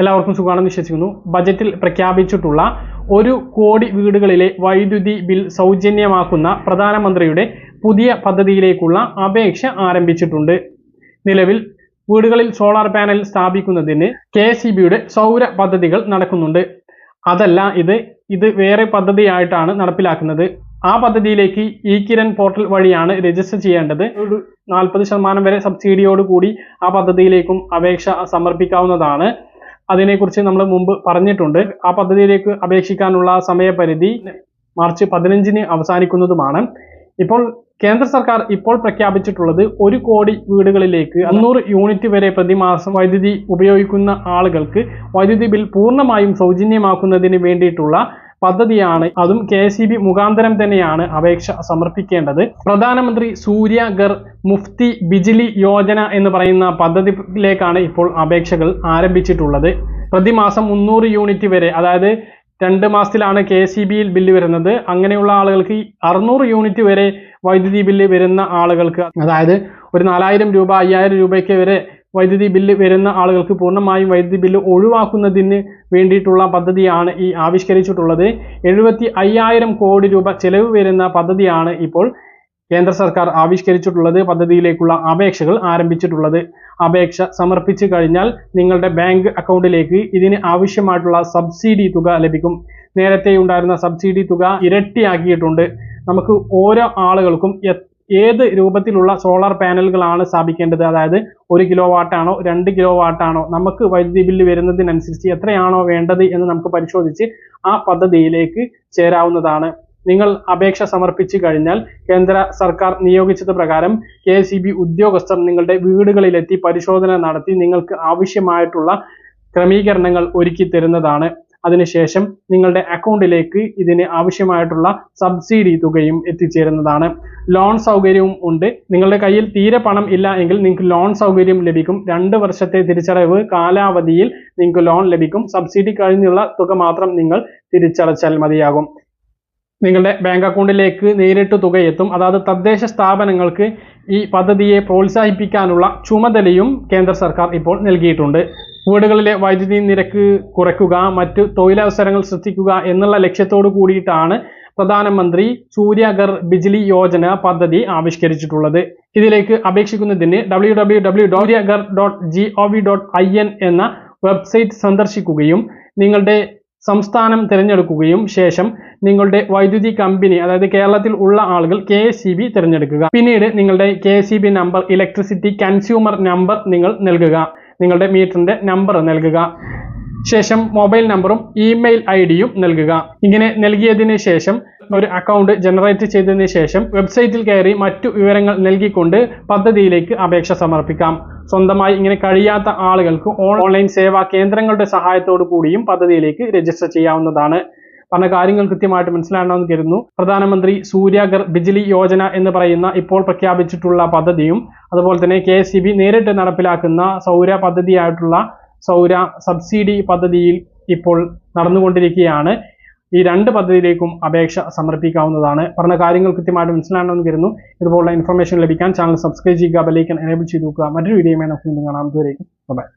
എല്ലാവർക്കും സുഖമാണെന്ന് വിശ്വസിക്കുന്നു. ബജറ്റിൽ പ്രഖ്യാപിച്ചിട്ടുള്ള ഒരു കോടി വീടുകളിലെ വൈദ്യുതി ബിൽ സൗജന്യമാക്കുന്ന പ്രധാനമന്ത്രിയുടെ പുതിയ പദ്ധതിയിലേക്കുള്ള അപേക്ഷ ആരംഭിച്ചിട്ടുണ്ട്. നിലവിൽ വീടുകളിൽ സോളാർ പാനൽ സ്ഥാപിക്കുന്നതിന് കെ എസ് സൗര പദ്ധതികൾ നടക്കുന്നുണ്ട്. അതല്ല ഇത് ഇത് വേറെ പദ്ധതിയായിട്ടാണ് നടപ്പിലാക്കുന്നത്. ആ പദ്ധതിയിലേക്ക് ഇ കിരൺ പോർട്ടൽ വഴിയാണ് രജിസ്റ്റർ ചെയ്യേണ്ടത്. ഒരു നാൽപ്പത് ശതമാനം വരെ സബ്സിഡിയോടുകൂടി ആ പദ്ധതിയിലേക്കും അപേക്ഷ സമർപ്പിക്കാവുന്നതാണ്. അതിനെക്കുറിച്ച് നമ്മൾ മുമ്പ് പറഞ്ഞിട്ടുണ്ട്. ആ പദ്ധതിയിലേക്ക് അപേക്ഷിക്കാനുള്ള സമയപരിധി മാർച്ച് പതിനഞ്ചിന് അവസാനിക്കുന്നതുമാണ്. ഇപ്പോൾ കേന്ദ്ര സർക്കാർ ഇപ്പോൾ പ്രഖ്യാപിച്ചിട്ടുള്ളത് ഒരു കോടി വീടുകളിലേക്ക് അഞ്ഞൂറ് യൂണിറ്റ് വരെ പ്രതിമാസം വൈദ്യുതി ഉപയോഗിക്കുന്ന ആളുകൾക്ക് വൈദ്യുതി ബിൽ പൂർണമായും സൗജന്യമാക്കുന്നതിന് വേണ്ടിയിട്ടുള്ള പദ്ധതിയാണ്. അതും കെ എസ് ബി മുഖാന്തരം തന്നെയാണ് അപേക്ഷ സമർപ്പിക്കേണ്ടത്. പ്രധാനമന്ത്രി സൂര്യ ഗർ മുഫ്തി ബിജിലി യോജന എന്ന് പറയുന്ന പദ്ധതിയിലേക്കാണ് ഇപ്പോൾ അപേക്ഷകൾ ആരംഭിച്ചിട്ടുള്ളത്. പ്രതിമാസം മുന്നൂറ് യൂണിറ്റ് വരെ അതായത് രണ്ട് മാസത്തിലാണ് കെ സി ബിയിൽ ബില്ല് വരുന്നത്. അങ്ങനെയുള്ള ആളുകൾക്ക് അറുന്നൂറ് യൂണിറ്റ് വരെ വൈദ്യുതി ബില്ല് വരുന്ന ആളുകൾക്ക് അതായത് ഒരു നാലായിരം രൂപ അയ്യായിരം രൂപയ്ക്ക് വരെ വൈദ്യുതി ബില്ല് വരുന്ന ആളുകൾക്ക് പൂർണമായും വൈദ്യുതി ബില്ല് ഒഴിവാക്കുന്നതിന് വേണ്ടിയിട്ടുള്ള പദ്ധതിയാണ് ഈ ആവിഷ്കരിച്ചിട്ടുള്ളത്. എഴുപത്തി അയ്യായിരം കോടി രൂപ ചെലവ് വരുന്ന പദ്ധതിയാണ് ഇപ്പോൾ കേന്ദ്ര സർക്കാർ ആവിഷ്കരിച്ചിട്ടുള്ളത്. പദ്ധതിയിലേക്കുള്ള അപേക്ഷകൾ ആരംഭിച്ചിട്ടുള്ളത്. അപേക്ഷ സമർപ്പിച്ചു കഴിഞ്ഞാൽ നിങ്ങളുടെ ബാങ്ക് അക്കൗണ്ടിലേക്ക് ഇതിന് ആവശ്യമായിട്ടുള്ള സബ്സിഡി തുക ലഭിക്കും. നേരത്തെ ഉണ്ടായിരുന്ന സബ്സിഡി തുക ഇരട്ടിയാക്കിയിട്ടുണ്ട്. നമുക്ക് ഓരോ ആളുകൾക്കും ഏത് രൂപത്തിലുള്ള സോളാർ പാനലുകളാണ് സ്ഥാപിക്കേണ്ടത്? അതായത് ഒരു കിലോ വാട്ടാണോ രണ്ട് കിലോ വാട്ടാണോ നമുക്ക് വൈദ്യുതി ബില്ല് വരുന്നതിനനുസരിച്ച് എത്രയാണോ വേണ്ടത് എന്ന് നമുക്ക് പരിശോധിച്ച് ആ പദ്ധതിയിലേക്ക് ചേരാവുന്നതാണ്. നിങ്ങൾ അപേക്ഷ സമർപ്പിച്ചു കഴിഞ്ഞാൽ കേന്ദ്ര സർക്കാർ നിയോഗിച്ചത് പ്രകാരം കെ ഉദ്യോഗസ്ഥർ നിങ്ങളുടെ വീടുകളിലെത്തി പരിശോധന നടത്തി നിങ്ങൾക്ക് ആവശ്യമായിട്ടുള്ള ക്രമീകരണങ്ങൾ ഒരുക്കി തരുന്നതാണ്. അതിനുശേഷം നിങ്ങളുടെ അക്കൗണ്ടിലേക്ക് ഇതിന് ആവശ്യമായിട്ടുള്ള സബ്സിഡി തുകയും എത്തിച്ചേരുന്നതാണ്. ലോൺ സൗകര്യവും ഉണ്ട്. നിങ്ങളുടെ കയ്യിൽ തീരെ പണം ഇല്ല എങ്കിൽ നിങ്ങൾക്ക് ലോൺ സൗകര്യം ലഭിക്കും. രണ്ട് വർഷത്തെ തിരിച്ചടവ് കാലാവധിയിൽ നിങ്ങൾക്ക് ലോൺ ലഭിക്കും. സബ്സിഡി കഴിഞ്ഞുള്ള തുക മാത്രം നിങ്ങൾ തിരിച്ചടച്ചാൽ മതിയാകും. നിങ്ങളുടെ ബാങ്ക് അക്കൗണ്ടിലേക്ക് നേരിട്ട് തുക എത്തും. അതായത് തദ്ദേശ സ്ഥാപനങ്ങൾക്ക് ഈ പദ്ധതിയെ പ്രോത്സാഹിപ്പിക്കാനുള്ള ചുമതലയും കേന്ദ്ര സർക്കാർ ഇപ്പോൾ നൽകിയിട്ടുണ്ട്. വീടുകളിലെ വൈദ്യുതി നിരക്ക് കുറയ്ക്കുക മറ്റ് തൊഴിലവസരങ്ങൾ സൃഷ്ടിക്കുക എന്നുള്ള ലക്ഷ്യത്തോടു കൂടിയിട്ടാണ് പ്രധാനമന്ത്രി സൂര്യഗർ ബിജ്ലി യോജന പദ്ധതി ആവിഷ്കരിച്ചിട്ടുള്ളത്. ഇതിലേക്ക് അപേക്ഷിക്കുന്നതിന് W W W Suryaghar dot G O V dot I N എന്ന വെബ്സൈറ്റ് സന്ദർശിക്കുകയും നിങ്ങളുടെ സംസ്ഥാനം തിരഞ്ഞെടുക്കുകയും ശേഷം നിങ്ങളുടെ വൈദ്യുതി കമ്പനി അതായത് കേരളത്തിൽ ഉള്ള ആളുകൾ കെ ബി തിരഞ്ഞെടുക്കുക. പിന്നീട് നിങ്ങളുടെ K B number electricity consumer number നിങ്ങൾ നൽകുക. നിങ്ങളുടെ മീറ്ററിന്റെ നമ്പർ നൽകുക. ശേഷം മൊബൈൽ നമ്പറും ഇമെയിൽ ഐ ഡിയും നൽകുക. ഇങ്ങനെ നൽകിയതിന് ശേഷം ഒരു അക്കൗണ്ട് ജനറേറ്റ് ചെയ്തതിന് ശേഷം വെബ്സൈറ്റിൽ കയറി മറ്റു വിവരങ്ങൾ നൽകിക്കൊണ്ട് പദ്ധതിയിലേക്ക് അപേക്ഷ സമർപ്പിക്കാം. സ്വന്തമായി ഇങ്ങനെ കഴിയാത്ത ആളുകൾക്ക് ഓൺലൈൻ സേവാ കേന്ദ്രങ്ങളുടെ സഹായത്തോടു കൂടിയും പദ്ധതിയിലേക്ക് രജിസ്റ്റർ ചെയ്യാവുന്നതാണ്. പറഞ്ഞ കാര്യങ്ങൾ കൃത്യമായിട്ട് മനസ്സിലാണെന്ന് കരുതുന്നു. പ്രധാനമന്ത്രി സൂര്യഗർ ബിജ്ലി യോജന എന്ന് പറയുന്ന ഇപ്പോൾ പ്രഖ്യാപിച്ചിട്ടുള്ള പദ്ധതിയും അതുപോലെ തന്നെ കെ നേരിട്ട് നടപ്പിലാക്കുന്ന സൗര പദ്ധതിയായിട്ടുള്ള സൗര സബ്സിഡി പദ്ധതിയിൽ ഇപ്പോൾ നടന്നുകൊണ്ടിരിക്കുകയാണ്. ഈ രണ്ട് പദ്ധതിയിലേക്കും അപേക്ഷ സമർപ്പിക്കാവുന്നതാണ്. പറഞ്ഞ കാര്യങ്ങൾ കൃത്യമായിട്ട് മനസ്സിലാണെന്ന് കരുതുന്നു. ഇതുപോലുള്ള ഇൻഫർമേഷൻ ലഭിക്കാൻ ചാനൽ സബ്സ്ക്രൈബ് ചെയ്യുക ബെലൈക്കൻ എനേബിൾ ചെയ്ത് നോക്കുക മറ്റൊരു വീഡിയോയുമായി നമുക്ക് കാണാം. ദൂരേക്കും ബൈ